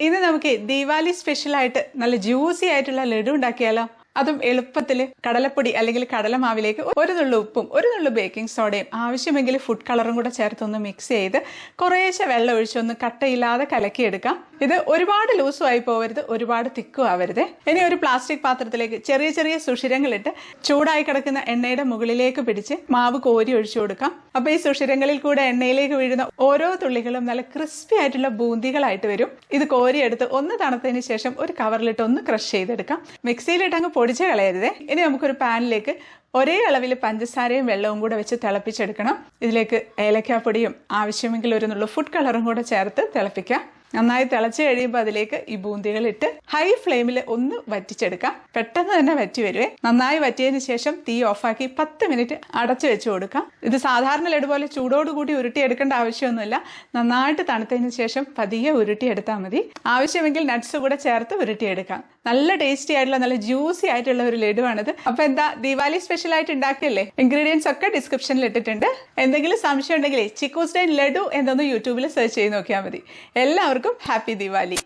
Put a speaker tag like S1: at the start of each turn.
S1: ഇന്ന് നമുക്ക് ദീപാവലി സ്പെഷ്യൽ ആയിട്ട് നല്ല ജ്യൂസി ആയിട്ടുള്ള ലഡു ഉണ്ടാക്കിയാലോ? അതും എളുപ്പത്തിൽ കടലപ്പൊടി അല്ലെങ്കിൽ കടലമാവിലേക്ക് ഒരു നുള്ളു ഉപ്പും ഒരു നുള്ളു ബേക്കിംഗ് സോഡയും ആവശ്യമെങ്കിൽ ഫുഡ് കളറും കൂടെ ചേർത്തൊന്ന് മിക്സ് ചെയ്ത് കുറേശ്ശെ വെള്ളം ഒഴിച്ചൊന്ന് കട്ടയില്ലാതെ കലക്കിയെടുക്കാം. ഇത് ഒരുപാട് ലൂസും ആയി പോവരുത് ഒരുപാട് തിക്കും ആവരുത്. ഇനി ഒരു പ്ലാസ്റ്റിക് പാത്രത്തിലേക്ക് ചെറിയ ചെറിയ സുഷിരങ്ങളിട്ട് ചൂടായി കിടക്കുന്ന എണ്ണയുടെ മുകളിലേക്ക് പിടിച്ച് മാവ് കോരി ഒഴിച്ചു കൊടുക്കാം. അപ്പൊ ഈ സുഷിരങ്ങളിൽ കൂടെ എണ്ണയിലേക്ക് വീഴുന്ന ഓരോ തുള്ളികളും നല്ല ക്രിസ്പി ആയിട്ടുള്ള ബൂന്തികളായിട്ട് വരും. ഇത് കോരിയെടുത്ത് ഒന്ന് തണുത്തതിന് ശേഷം ഒരു കവറിലിട്ട് ഒന്ന് ക്രഷ് ചെയ്തെടുക്കാം. മിക്സിയിലിട്ട് അങ്ങ് പൊടിച്ച് കളയരുത്. ഇനി നമുക്കൊരു പാനിലേക്ക് ഒരേ അളവിൽ പഞ്ചസാരയും വെള്ളവും കൂടെ വെച്ച് തിളപ്പിച്ചെടുക്കണം. ഇതിലേക്ക് ഏലക്കാപ്പൊടിയും ആവശ്യമെങ്കിൽ ഒരു നുള്ള ഫുഡ് കളറും കൂടെ ചേർത്ത് തിളപ്പിക്കാം. നന്നായി തിളച്ച് കഴിയുമ്പോൾ അതിലേക്ക് ഈ ബൂന്തികൾ ഇട്ട് ഹൈ ഫ്ലെയിമിൽ ഒന്ന് വറ്റിച്ചെടുക്കാം. പെട്ടെന്ന് തന്നെ വറ്റി വരുവേ. നന്നായി വറ്റിയതിന് ശേഷം തീ ഓഫാക്കി പത്ത് മിനിറ്റ് അടച്ചു വെച്ച് കൊടുക്കാം. ഇത് സാധാരണ ലഡു പോലെ ചൂടോടുകൂടി ഉരുട്ടിയെടുക്കേണ്ട ആവശ്യമൊന്നുമില്ല. നന്നായിട്ട് തണുത്തതിന് ശേഷം പതിയെ ഉരുട്ടിയെടുത്താൽ മതി. ആവശ്യമെങ്കിൽ നട്ട്സ് കൂടെ ചേർത്ത് ഉരുട്ടിയെടുക്കാം. നല്ല ടേസ്റ്റി ആയിട്ടുള്ള നല്ല ജ്യൂസി ആയിട്ടുള്ള ഒരു ലഡുവാണിത്. അപ്പൊ എന്താ ദിവാലി സ്പെഷ്യൽ ആയിട്ട് ഉണ്ടാക്കിയല്ലേ? ഇൻഗ്രീഡിയൻസ് ഒക്കെ ഡിസ്ക്രിപ്ഷനിൽ ഇട്ടിട്ടുണ്ട്. എന്തെങ്കിലും സംശയം ഉണ്ടെങ്കിൽ ചിക്കൂസ് ഡൈൻ ലഡു എന്നൊന്ന് യൂട്യൂബിൽ സെർച്ച് ചെയ്ത് നോക്കിയാൽ മതി. എല്ലാവർക്കും ഹാപ്പി ദിവാലി